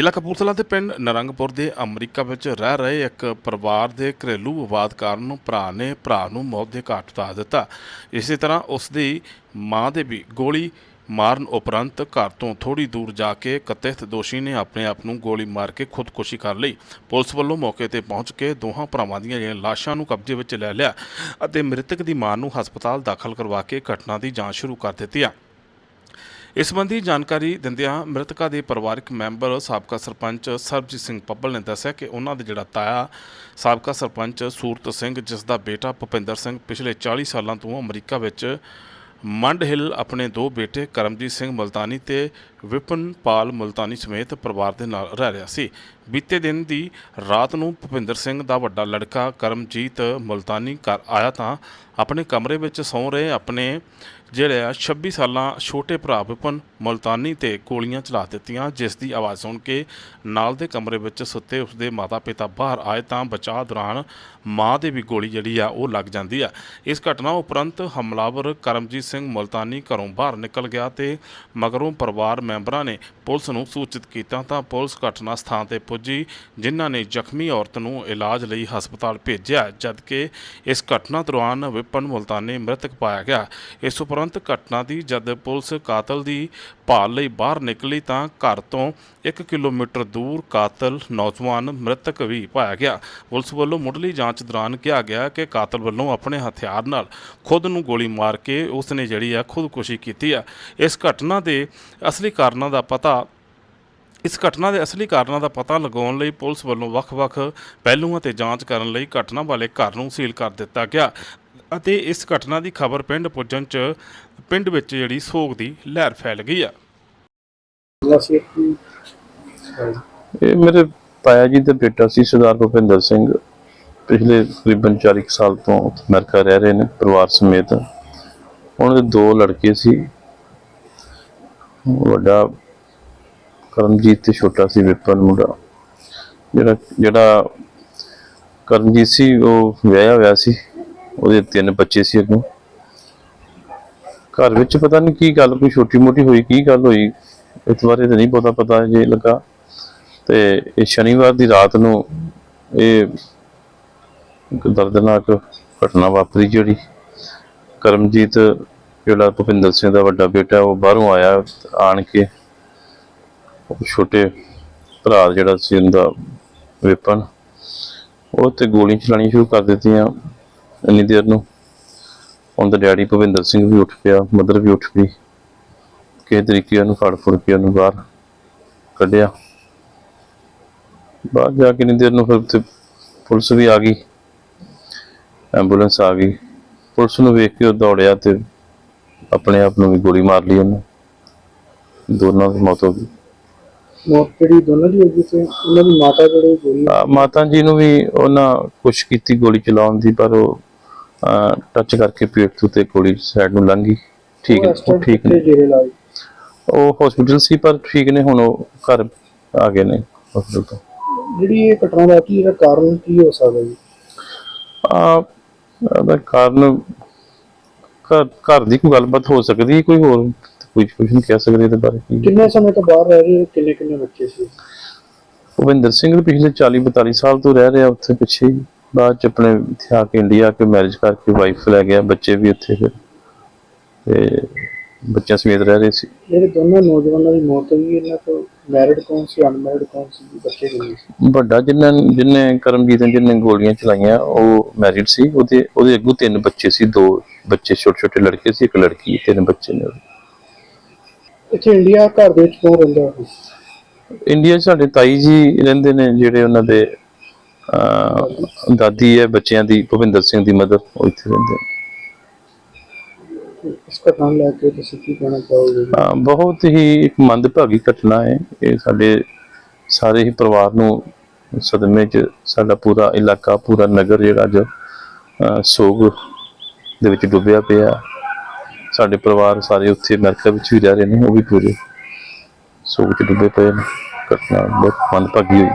ਜ਼ਿਲ੍ਹਾ ਕਪੂਰਥਲਾ ਦੇ ਪਿੰਡ ਨਰੰਗਪੁਰ ਦੇ ਅਮਰੀਕਾ ਵਿੱਚ ਰਹਿ ਰਹੇ ਇੱਕ ਪਰਿਵਾਰ ਦੇ ਘਰੇਲੂ ਵਿਵਾਦ ਕਾਰਨ ਭਰਾ ਨੇ ਭਰਾ ਨੂੰ ਮੌਤ ਦੇ ਘਾਟ ਉਤਾਰ ਦਿੱਤਾ। ਇਸੇ ਤਰ੍ਹਾਂ ਉਸ ਦੀ ਮਾਂ ਦੇ ਵੀ ਗੋਲੀ ਮਾਰਨ ਉਪਰੰਤ ਘਰ ਤੋਂ ਥੋੜੀ ਦੂਰ ਜਾ ਕੇ ਕਥਿਤ ਦੋਸ਼ੀ ਨੇ ਆਪਣੇ ਆਪ ਨੂੰ ਗੋਲੀ ਮਾਰ ਕੇ ਖੁਦਕੁਸ਼ੀ ਕਰ ਲਈ। ਪੁਲਿਸ ਵੱਲੋਂ ਮੌਕੇ ਤੇ ਪਹੁੰਚ ਕੇ ਦੋਹਾਂ ਭਰਾਵਾਂ ਦੀਆਂ ਜਿਹੜੀਆਂ ਲਾਸ਼ਾਂ ਨੂੰ ਕਬਜ਼ੇ ਵਿੱਚ ਲੈ ਲਿਆ ਅਤੇ ਮ੍ਰਿਤਕ ਦੀ ਮਾਂ ਨੂੰ ਹਸਪਤਾਲ ਦਾਖਲ ਕਰਵਾ ਕੇ ਘਟਨਾ ਦੀ ਜਾਂਚ ਸ਼ੁਰੂ ਕਰ ਦਿੱਤੀ ਆ। ਇਸ ਸੰਬੰਧੀ ਜਾਣਕਾਰੀ ਦਿੰਦਿਆਂ ਮ੍ਰਿਤਕਾ ਦੇ ਪਰਿਵਾਰਕ ਮੈਂਬਰ ਸਾਬਕਾ ਸਰਪੰਚ ਸਰਬਜੀਤ ਸਿੰਘ ਪੱਬਲ ਨੇ ਦੱਸਿਆ ਕਿ ਉਹਨਾਂ ਦੇ ਜਿਹੜਾ ਤਾਇਆ ਸਾਬਕਾ ਸਰਪੰਚ ਸੂਰਤ ਸਿੰਘ, ਜਿਸ ਦਾ ਬੇਟਾ ਭੁਪਿੰਦਰ ਸਿੰਘ ਪਿਛਲੇ 40 ਸਾਲਾਂ ਤੋਂ ਅਮਰੀਕਾ ਵਿੱਚ ਮੰਡ ਹਿੱਲ ਆਪਣੇ ਦੋ ਬੇਟੇ ਕਰਮਜੀਤ ਸਿੰਘ ਮਲਤਾਨੀ ਤੇ ਵਿਪਨ ਪਾਲ ਮਲਤਾਨੀ ਸਮੇਤ ਪਰਿਵਾਰ ਦੇ ਨਾਲ ਰਹਿ ਰਿਹਾ ਸੀ। ਬੀਤੇ ਦਿਨ ਦੀ ਰਾਤ ਨੂੰ ਭੁਪਿੰਦਰ ਸਿੰਘ ਦਾ ਵੱਡਾ ਲੜਕਾ ਕਰਮਜੀਤ ਮਲਤਾਨੀ ਘਰ ਆਇਆ ਤਾਂ ਆਪਣੇ ਕਮਰੇ ਵਿੱਚ ਸੌਂ ਰਹੇ ਆਪਣੇ ਜਿਹੜੇ ਆ 26 ਸਾਲਾਂ ਛੋਟੇ ਭਰਾ ਵਿਪਨ ਮਲਤਾਨੀ ਤੇ ਗੋਲੀਆਂ ਚਲਾ ਦਿੱਤੀਆਂ, ਜਿਸ ਦੀ ਆਵਾਜ਼ ਸੁਣ ਕੇ ਨਾਲ ਦੇ ਕਮਰੇ ਵਿੱਚ ਸੁੱਤੇ ਉਸਦੇ ਮਾਤਾ-ਪਿਤਾ ਬਾਹਰ ਆਏ ਤਾਂ ਬਚਾਅ ਦੌਰਾਨ ਮਾਂ ਦੇ ਵੀ ਗੋਲੀ ਜਿਹੜੀ ਆ ਉਹ ਲੱਗ ਜਾਂਦੀ ਆ। ਇਸ ਘਟਨਾ ਉਪਰੰਤ ਹਮਲਾਵਰ ਕਰਮਜੀਤ ਸਿੰਘ ਮਲਤਾਨੀ ਘਰੋਂ ਬਾਹਰ ਨਿਕਲ ਗਿਆ ਤੇ ਮਗਰੋਂ ਪਰਿਵਾਰ ਮੈਂਬਰਾਂ ਨੇ ਪੁਲਿਸ ਨੂੰ ਸੂਚਿਤ ਕੀਤਾ ਤਾਂ ਪੁਲਿਸ ਘਟਨਾ ਸਥਾਨ ਤੇ ਪੁੱਜੀ, ਜਿਨ੍ਹਾਂ ਨੇ ਜ਼ਖਮੀ ਔਰਤ ਨੂੰ ਇਲਾਜ ਲਈ ਹਸਪਤਾਲ ਭੇਜਿਆ, ਜਦਕਿ ਇਸ ਘਟਨਾ ਦੌਰਾਨ ਵਿਪਨ ਮੁਲਤਾਨੀ ਮ੍ਰਿਤਕ ਪਾਇਆ ਗਿਆ। ਇਸ ਉਪਰੰਤ ਘਟਨਾ ਦੀ ਜਦ ਪੁਲਿਸ ਕਾਤਲ ਦੀ ਭਾਲ ਲਈ ਬਾਹਰ ਨਿਕਲੀ ਤਾਂ ਘਰ ਤੋਂ 1 ਕਿਲੋਮੀਟਰ ਦੂਰ ਕਾਤਲ ਨੌਜਵਾਨ ਮ੍ਰਿਤਕ ਵੀ ਪਾਇਆ ਗਿਆ। ਪੁਲਿਸ ਵੱਲੋਂ ਮੁੱਢਲੀ ਜਾਂਚ ਦੌਰਾਨ ਕਿਹਾ ਗਿਆ ਕਿ ਕਾਤਲ ਵੱਲੋਂ ਆਪਣੇ ਹਥਿਆਰ ਨਾਲ ਖੁਦ ਨੂੰ ਗੋਲੀ ਮਾਰ ਕੇ ਉਸ ਨੇ ਜਿਹੜੀ ਆ ਖੁਦਕੁਸ਼ੀ ਕੀਤੀ ਆ। ਇਸ ਘਟਨਾ ਦੇ ਅਸਲੀ ਕਾਰਨਾਂ ਦਾ ਪਤਾ ਇਸ ਘਟਨਾ ਦੇ ਅਸਲੀ ਕਾਰਨਾਂ ਦਾ ਪਤਾ ਲਗਾਉਣ ਲਈ ਪੁਲਿਸ ਵੱਲੋਂ ਵੱਖ-ਵੱਖ ਪਹਿਲੂਆਂ ਤੇ ਜਾਂਚ ਕਰਨ ਲਈ ਘਟਨਾ ਵਾਲੇ ਘਰ ਨੂੰ ਸੀਲ ਕਰ ਦਿੱਤਾ ਗਿਆ। ਅਤੇ ਇਸ ਘਟਨਾ ਦੀ ਖਬਰ ਪਿੰਡ ਪੁੱਜਣ 'ਚ ਪਿੰਡ ਵਿੱਚ ਜਿਹੜੀ ਸੋਗ ਦੀ ਲਹਿਰ ਫੈਲ ਗਈ ਆ। ਇਹ ਮੇਰੇ ਤਾਇਆ ਜੀ ਦਾ ਬੇਟਾ ਸੀ ਸਰਦਾਰ ਭੁਪਿੰਦਰ ਸਿੰਘ। ਪਿਛਲੇ ਤਕਰੀਬਨ 40 ਕੁ ਸਾਲ ਤੋਂ ਅਮਰੀਕਾ ਰਹਿ ਰਹੇ ਨੇ ਪਰਿਵਾਰ ਸਮੇਤ। ਉਹਨਾਂ ਦੇ ਦੋ ਲੜਕੇ ਸੀ। ਵੱਡਾ ਕਰਮਜੀਤ ਤੇ ਛੋਟਾ ਸੀ ਵਿਪਨ ਮੁੰਡਾ। ਜਿਹੜਾ ਜਿਹੜਾ ਕਰਮਜੀਤ ਸੀ, ਉਹ ਵਿਆਹਿਆ ਹੋਇਆ ਸੀ। ਉਹਦੇ ਤਿੰਨ ਬੱਚੇ ਸੀ ਅੱਗੋਂ ਘਰ ਵਿੱਚ ਪਤਾ ਨਹੀਂ ਕੀ ਗੱਲ, ਕੋਈ ਛੋਟੀ ਮੋਟੀ ਹੋਈ, ਕੀ ਗੱਲ ਹੋਈ, ਇਸ ਬਾਰੇ ਤਾਂ ਨਹੀਂ ਪਤਾ ਪਤਾ ਜੇ ਲੱਗਾ। ਤੇ ਇਹ ਸ਼ਨੀਵਾਰ ਦੀ ਰਾਤ ਨੂੰ ਇਹ ਦਰਦਨਾਕ ਘਟਨਾ ਵਾਪਰੀ ਜਿਹੜੀ। ਕਰਮਜੀਤ ਜਿਹੜਾ ਭੁਪਿੰਦਰ ਸਿੰਘ ਦਾ ਵੱਡਾ ਬੇਟਾ, ਉਹ ਬਾਹਰੋਂ ਆਇਆ, ਆਣ ਕੇ ਛੋਟੇ ਭਰਾ ਜਿਹੜਾ ਸੀ ਉਹਦਾ ਵਿਪਨ, ਉਹ ਤੇ ਗੋਲੀਆਂ ਚਲਾਉਣੀਆਂ ਸ਼ੁਰੂ ਕਰ ਦਿੱਤੀਆਂ। ਇੰਨੀ ਦੇਰ ਨੂੰ। ਉਹਦਾ ਡੈਡੀ ਭੁਪਿੰਦਰ ਸਿੰਘ ਵੀ ਉੱਠ ਪਿਆ ਮਦਰ ਵੀ ਉੱਠ ਪਈ ਕਿਸੇ ਤਰੀਕੇ ਉਹਨੂੰ ਫੜ ਫੁੜ ਕੇ ਉਹਨੂੰ ਬਾਹਰ ਕੱਢਿਆ। ਬਾਹਰ ਜਾ ਕੇ ਨਹੀਂ ਦੇਰ ਨੂੰ ਫਿਰ ਪੁਲਿਸ ਵੀ ਆ ਗਈ। ਐਂਬੂਲੈਂਸ ਆ ਗਈ। ਪੁਲਿਸ ਨੂੰ ਵੇਖ ਕੇ ਉਹ ਦੌੜਿਆ ਤੇ ਆਪਣੇ ਆਪ ਨੂੰ ਵੀ ਗੋਲੀ ਮਾਰ ਲਈ ਉਹਨੇ। ਦੋਨਾਂ ਦੀ ਮੌਤ ਹੋ ਗਈ। ਮੌਤ ਜਿਹੜੀ ਦੋਨਾਂ ਦੀ ਹੋ ਗਈ ਤੇ ਉਹਨਾਂ ਦੀ ਮਾਤਾ ਜਿਹੜੇ ਗੋਲੀ? ਮਾਤਾ ਜੀ ਨੂੰ ਵੀ ਉਹਨਾਂ ਕੋਸ਼ਿਸ਼ ਕੀਤੀ ਗੋਲੀ ਚਲਾਉਣ ਦੀ ਪਰ ਉਹ ਟੱਚ ਕਰਕੇ ਪੇਟ ਤੋਂ ਤੇ ਗੋਲੀ ਸਾਈਡ ਨੂੰ ਲੰਘ ਗਈ। ਠੀਕ ਉਹ time ਠੀਕ ਨੇ। ਉਹ ਹਸਪੀਟਲ ਸੀ ਪਰ ਠੀਕ ਨੇ ਹੁਣ ਉਹ ਘਰ ਆ ਗਏ ਨੇ ਹਸਪੀਟਲ ਤੋਂ। ਜਿਹੜੀ ਇਹ ਘਟਨਾ ਵਾਪਰੀ ਇਹਦਾ ਕਾਰਨ ਕੀ ਹੋ ਸਕਦਾ ਜੀ? ਆ ਉਹਦਾ ਕਾਰਨ ਘਰ ਘਰ ਦੀ ਕੋਈ ਗੱਲਬਾਤ ਹੋ ਸਕਦੀ ਹੈ, ਕੋਈ ਹੋਰ ਕੋਈ ਕੁਝ ਨਹੀਂ ਕਹਿ ਸਕਦੇ ਇਹਦੇ ਬਾਰੇ। ਕੀ ਕਿੰਨੇ ਸਮੇਂ ਤੋਂ ਬਾਹਰ ਰਹਿ ਰਹੇ ਕਿੰਨੇ ਕਿੰਨੇ ਬੱਚੇ ਸੀ? ਭੁਪਿੰਦਰ ਸਿੰਘ ਪਿਛਲੇ 40 42 ਸਾਲ ਤੋਂ ਰਹਿ ਰਿਹਾ ਉੱਥੇ ਪਿੱਛੇ ਹੀ। ਬਾਅਦ ਚ ਆਪਣੇ ਇੱਥੇ ਆ ਕੇ ਇੰਡੀਆ ਆ ਕੇ ਮੈਰਿਜ ਕਰਕੇ ਵਾਈਫ ਲੈ ਗਿਆ ਬੱਚੇ ਵੀ ਉੱਥੇ ਫਿਰ ਤੇ ਬੱਚਿਆਂ ਸਮੇਤ ਰਹਿ ਰਹੇ ਸੀ ਜਿਹੜੇ ਦੋਨੋਂ ਨੌਜਵਾਨਾਂ ਦੀ ਮੌਤ ਹੋਈ ਇਹਨਾਂ ਤੋਂ ਮੈਰਿਡ ਕੌਣ ਸੀ ਅਨਮੈਰਿਡ ਕੌਣ ਸੀ? ਬੱਚੇ ਕਿੰਨੇ ਸੀ ਵੱਡਾ ਜਿੰਨਾਂ ਜਿੰਨੇ ਕਰਮਜੀਤ ਨੇ ਗੋਲੀਆਂ ਚਲਾਈਆਂ ਉਹ ਮੈਰਿਡ ਸੀ ਉਹਦੇ ਉਹਦੇ ਅੱਗੋਂ ਤਿੰਨ ਬੱਚੇ ਸੀ ਦੋ ਬੱਚੇ ਛੋਟੇ ਛੋਟੇ ਲੜਕੇ ਸੀ ਇੱਕ ਲੜਕੀ ਤਿੰਨ ਬੱਚੇ ਨੇ। ਇੱਥੇ ਇੰਡੀਆ ਘਰ ਦੇ ਵਿੱਚ ਕੌਣ ਰਹਿੰਦਾ ਇੰਡੀਆ ਸਾਡੇ ਤਾਈ ਜੀ ਰਹਿੰਦੇ ਨੇ ਜਿਹੜੇ ਉਹਨਾਂ ਦੇ ਦਾਦੀ ਹੈ ਬੱਚਿਆਂ ਦੀ ਭੁਪਿੰਦਰ ਸਿੰਘ ਦੀ ਮਦਰ ਉਹ ਇੱਥੇ ਰਹਿੰਦੇ ਨੇ। ਇਸ ਘਟਨਾ ਨੂੰ ਲੈ ਕੇ ਤੁਸੀਂ ਕੀ ਕਹਿਣਾ ਚਾਹੋਗੇ ਜੀ? ਅਹ, ਬਹੁਤ ਹੀ ਇੱਕ ਮੰਦਭਾਗੀ ਘਟਨਾ ਹੈ ਇਹ ਸਾਡੇ ਸਾਰੇ ਹੀ ਪਰਿਵਾਰ ਨੂੰ ਸਦਮੇ 'ਚ ਸਾਡਾ ਪੂਰਾ ਇਲਾਕਾ ਪੂਰਾ ਨਗਰ ਜਿਹੜਾ ਅੱਜ ਅਹ, ਸੋਗ ਦੇ ਵਿੱਚ ਡੁੱਬਿਆ ਪਿਆ ਸਾਡੇ ਪਰਿਵਾਰ ਸਾਰੇ ਉੱਥੇ ਅਮਰੀਕਾ ਵਿੱਚ ਵੀ ਰਹਿ ਰਹੇ ਨੇ ਉਹ ਵੀ ਪੂਰੇ ਸੋਗ 'ਚ ਡੁੱਬੇ ਪਏ ਨੇ ਘਟਨਾ ਬਹੁਤ ਮੰਦਭਾਗੀ ਹੋਈ